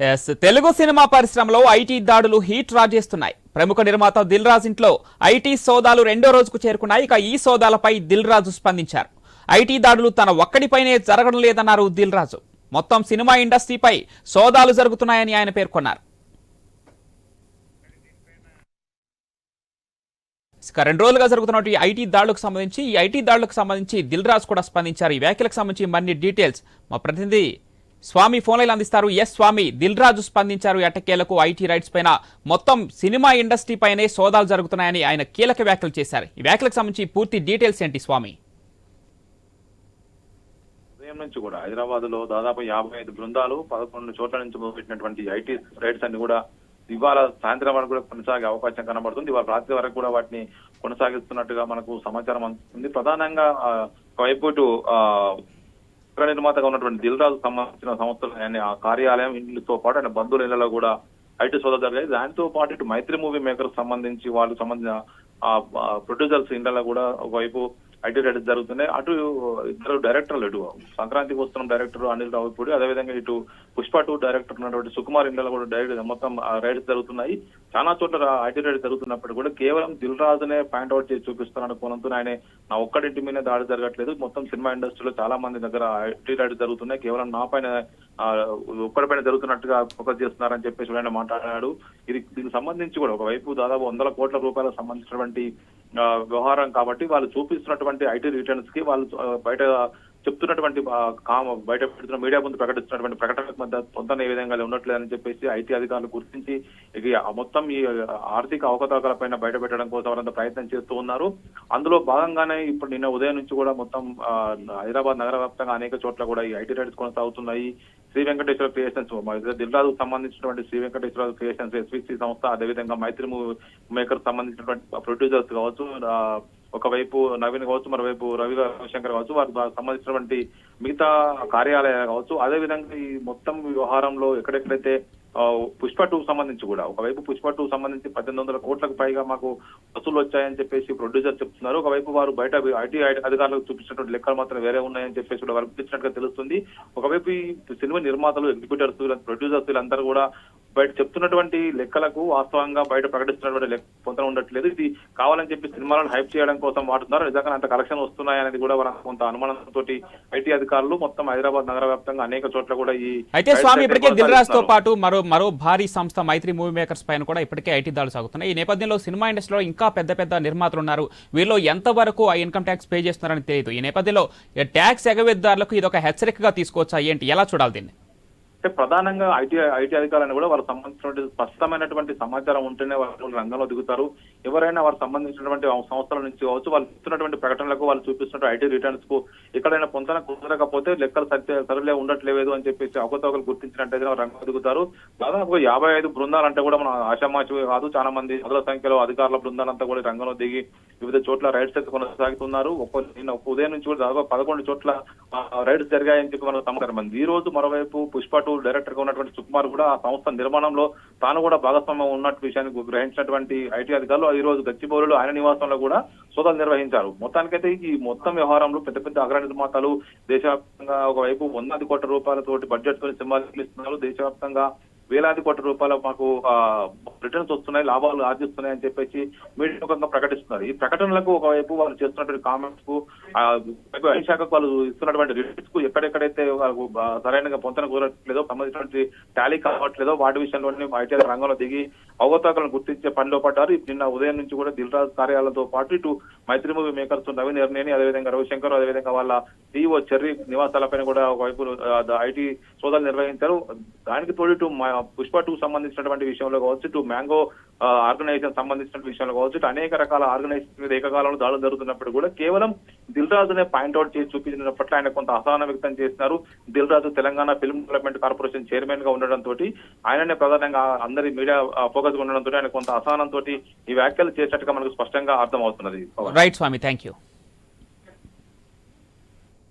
Yes Telugu cinema పరిశ్రమలో IT దాడులు heat రాజేస్తున్నాయి. ప్రముఖ నిర్మాత దిల్ రాజ్ ఇంట్లో ఐటీ సోదాలు రెండో రోజుకు చేరుకున్నాయి. ఇక ఈ సోదాలపై దిల్ రాజు స్పందించారు. ఐటీ దాడులు తన ఒక్కడిపైనే జరగడం లేదన్నారు దిల్ రాజు మొత్తం సినిమా ఇండస్ట్రీపై సోదాలు జరుగుతున్నాయని ఆయన పేర్కొన్నారు. ఇక రెండు రోజులుగా జరుగుతున్నటువంటి ఐటీ దాడులకు సంబంధించి ఈ ఐటీ దాడులకు సంబంధించి దిల్ రాజు కూడా స్పందించారు. ఈ వ్యాఖ్యలకు సంబంధించి మరిన్ని డీటెయిల్స్ మా ప్రతినిధి స్వామి ఫోన్ లైన్ అందిస్తారు. ఎస్ స్వామి దిల్ రాజు స్పందించారు. ఎట్టకేలకు ఐటీ రైట్స్ పైన మొత్తం సినిమా ఇండస్ట్రీ పైనే సోదాలు జరుగుతున్నాయని ఆయన కీలక వ్యాఖ్యలు చేశారు. ఈ వ్యాఖ్యలకు సంబంధించి పూర్తి డీటెయిల్స్ ఏంటి స్వామి? ఉదయం నుంచి కూడా హైదరాబాద్లో దాదాపు యాభై ఐదు బృందాలు పదకొండు చోట్ల నుంచి మొదలుపెట్టినటువంటి ఐటీ రైడ్స్ అన్ని కూడా ఇవాళ సాయంత్రం వరకు కూడా కొనసాగే అవకాశం కనబడుతుంది. ఇవాళ రాత్రి వరకు కూడా వాటిని కొనసాగిస్తున్నట్టుగా మనకు సమాచారం అందుతుంది ప్రధానంగా ఆ, ఒకవైపు చిత్ర నిర్మాతగా ఉన్నటువంటి దిల్ రాజు సంబంధించిన సంస్థలు ఆయన ఆ కార్యాలయం ఇళ్ళతో పాటు ఆయన బంధువుల ఇళ్ళలో కూడా ఐటీ సోదా జరిగాయి. దానితో పాటు ఇటు మైత్రి మూవీ మేకర్ సంబంధించి వాళ్ళకి సంబంధించిన ఆ ప్రొడ్యూసర్స్ ఇండ్లలో కూడా ఒకవైపు ఐటీ రైడ్స్ జరుగుతున్నాయి. అటు ఇద్దరు డైరెక్టర్లు ఇటు సంక్రాంతికి వస్తున్న డైరెక్టర్ అనిల్ రావుపూడి అదేవిధంగా ఇటు పుష్ప టూ డైరెక్టర్ ఉన్నటువంటి సుకుమార్ ఇండియాలో కూడా డైరెక్ట్ మొత్తం రైడ్స్ జరుగుతున్నాయి. చాలా చోట్ల ఐటీ రైడ్ జరుగుతున్నప్పుడు కూడా కేవలం దిల్ రాజునే పాయింట్ అవుట్ చేసి చూపిస్తున్న కోణంతో ఆయన నా ఒక్కడింటి మీద దాడి జరగట్లేదు. మొత్తం సినిమా ఇండస్ట్రీలో చాలా మంది దగ్గర ఐటీ రైడ్ జరుగుతున్నాయి. కేవలం నా పైన ఒక్కడిపైన జరుగుతున్నట్టుగా ఫోకస్ చేస్తున్నారని చెప్పేసి ఆయన మాట్లాడాడు. ఇది దీనికి సంబంధించి కూడా ఒకవైపు దాదాపు వందల కోట్ల రూపాయలకు సంబంధించినటువంటి వ్యవహారం కాబట్టి వాళ్ళు చూపిస్తున్నటువంటి ఐటీ రిటర్న్స్కి వాళ్ళు బయట చెప్తున్నటువంటి బయట పెడుతున్న మీడియా ముందు ప్రకటిస్తున్నటువంటి ప్రకటనలకు మధ్య పొందన ఏ విధంగా ఉండట్లేదని చెప్పేసి ఐటీ అధికారులు గుర్తించి ఇక మొత్తం ఈ ఆర్థిక అవకతవకల పైన బయట పెట్టడం కోసం వారంతా ప్రయత్నం చేస్తూ ఉన్నారు. అందులో భాగంగానే ఇప్పుడు నిన్న ఉదయం నుంచి కూడా మొత్తం హైదరాబాద్ నగర వ్యాప్తంగా అనేక చోట్ల కూడా ఈ ఐటీ రైడ్స్ కొనసాగుతున్నాయి. శ్రీ వెంకటేశ్వర క్రియేషన్స్ దిల్రాజుకు సంబంధించినటువంటి శ్రీ వెంకటేశ్వర క్రియేషన్స్ ఎస్విసి సంస్థ అదేవిధంగా మైత్రి మేకర్ సంబంధించినటువంటి ప్రొడ్యూసర్స్ కావచ్చు ఒకవైపు నవీన్ కావచ్చు మరోవైపు రవి శంకర్ కావచ్చు వారికి సంబంధించినటువంటి మిగతా కార్యాలయాలు కావచ్చు. అదే విధంగా ఈ మొత్తం వ్యవహారంలో ఎక్కడెక్కడైతే పుష్ప టూ సంబంధించి కూడా. ఒకవైపు పుష్ప టూ సంబంధించి పద్దెనిమిది వందల కోట్లకు పైగా మాకు వసూలు వచ్చాయని చెప్పేసి ప్రొడ్యూసర్ చెప్తున్నారు. ఒకవైపు వారు బయట ఐటీ అధికారులకు చూపించినటువంటి లెక్కలు మాత్రం వేరే ఉన్నాయని చెప్పేసి కూడా వారు తెలుస్తుంది. ఒకవైపు ఈ సినిమా నిర్మాతలు ఎగ్జిక్యూటర్స్ ప్రొడ్యూసర్స్ వీళ్ళందరూ కూడా బయట చెప్తున్నటువంటి లెక్కలకు వాస్తవంగా బయట ప్రకటిస్తున్నటువంటి లెక్క పొందడం ఉండట్లేదు. ఇది కావాలని చెప్పి సినిమాలను హైప్ చేయడం కోసం వాడుతున్నారు. నిజంగా అంత కలెక్షన్ వస్తున్నాయనేది కూడా మనకు కొంత అనుమానంతో ఐటీ అధికారులు మొత్తం హైదరాబాద్ నగర వ్యాప్తంగా అనేక చోట్ల కూడా ఈ అయితే స్వామి ఇప్పటికే దిల్ రాజ్తో. పాటు మరో మరో భారీ సంస్థ మైత్రి మూవీ మేకర్స్ పైన కూడా ఇప్పటికే ఐటీ దాడులు సాగుతున్నాయి. ఈ నేపథ్యంలో సినిమా ఇండస్ట్రీలో ఇంకా పెద్ద పెద్ద నిర్మాతలు ఉన్నారు. వీళ్ళు ఎంతవరకు ఆ ఇన్కమ్ ట్యాక్స్ పే చేస్తున్నారని తెలియదు. ఈ నేపథ్యంలో ట్యాక్స్ ఎగవేద్దారులకు ఇది ఒక హెచ్చరికగా తీసుకోవచ్చా ఏంటి? ఎలా చూడాలి దీన్ని? అంటే ప్రధానంగా ఐటీ ఐటీ అధికారులను కూడా వారికి సంబంధించినటువంటి స్పష్టమైనటువంటి సమాచారం ఉంటేనే వాళ్ళు రంగంలో దిగుతారు. ఎవరైనా వారికి సంబంధించినటువంటి సంస్థల నుంచి కావచ్చు వాళ్ళు ఇస్తున్నటువంటి ప్రకటనలకు వాళ్ళు చూపిస్తున్న ఐటీ రిటర్న్స్కు ఎక్కడైనా పొందన కుదరకపోతే లెక్కలు సరిలే ఉండట్లేదు అని చెప్పేసి అవకతవకలు గుర్తించినట్టయితే రంగంలో దిగుతారు. దాదాపు యాభై ఐదు బృందాలు అంటే కూడా మనం ఆశామాచి కాదు చాలా మంది పదుల సంఖ్యలో అధికారుల బృందాలంతా కూడా రంగంలో దిగి వివిధ చోట్ల రైడ్స్ అయితే కొనసాగుతున్నారు. ఒక్కో నిన్న ఒక్క ఉదయం నుంచి కూడా దాదాపు పదకొండు చోట్ల రైడ్స్ జరిగాయని చెప్పి మనం సమాచారం ఈ రోజు మరోవైపు పుష్ప టూ డైరెక్టర్గా ఉన్నటువంటి సుకుమార్ కూడా ఆ సంస్థ నిర్మాణంలో తాను కూడా భాగస్వామ్యం ఉన్నట్టు విషయాన్ని గ్రహించినటువంటి ఐటీ అధికారులు ఈ రోజు గచ్చిబౌలిలో ఆయన నివాసంలో కూడా సోదాలు నిర్వహించారు. మొత్తానికైతే ఈ మొత్తం వ్యవహారంలో పెద్ద పెద్ద అగ్ర నిర్మాతలు దేశవ్యాప్తంగా ఒకవైపు వందది కోట్ల రూపాయలతోటి బడ్జెట్తో సినిమాలు దేశవ్యాప్తంగా వేలాది కోట్ల రూపాయల మాకు రిటర్న్స్ వస్తున్నాయి లాభాలు ఆర్జిస్తున్నాయి అని చెప్పేసి మీడియా ముఖంగా ప్రకటిస్తున్నారు. ఈ ప్రకటనలకు ఒకవైపు వాళ్ళు చేస్తున్నటువంటి కామెంట్స్కు వైపు ఐటీ శాఖకు వాళ్ళు ఇస్తున్నటువంటి రిటర్న్స్కు ఎక్కడెక్కడైతే సరైన పొంతన కుదరట్లేదో సంబంధించినటువంటి టాలీ కావట్లేదో వాటి విషయంలోనే ఐటీ రంగంలో దిగి అవగతవకలను గుర్తించే పనిలో పడ్డారు. నిన్న ఉదయం నుంచి కూడా దిల్రాజ్ కార్యాలయంతో పాటు ఇటు మైత్రి మూవీ మేకర్స్ నవీన్ నిర్ణయని అదేవిధంగా రవిశంకర్ అదేవిధంగా వాళ్ళ సిఇఓ చెర్రీ నివాసాలపైన కూడా ఒకవైపు ఐటీ సోదాలు నిర్వహించారు. దానికి తోడు ఇటు పుష్ప టూ సంబంధించినటువంటి విషయంలో కావచ్చు ఇటు మ్యాంగో ఆర్గనైజేషన్ సంబంధించిన విషయంలో కావచ్చు అనేక రకాల ఆర్గనైజేషన్ మీద ఏకకాలంలో దాడులు జరుగుతున్నప్పుడు కూడా కేవలం దిల్ రాజునే పాయింట్ అవుట్ చేసి చూపించిన పట్ల ఆయన కొంత అసహనం వ్యక్తం చేస్తున్నారు Dil Raju Telangana film development corporation చైర్మన్గా ఉండడంతో ఆయననే ప్రధానంగా అందరి మీడియా ఫోకస్ ఉండడంతో ఆయన కొంత అసహనంతో ఈ వ్యాఖ్యలు చేసినట్టుగా మనకు స్పష్టంగా అర్థమవుతున్నది. రైట్ స్వామి థ్యాంక్ యూ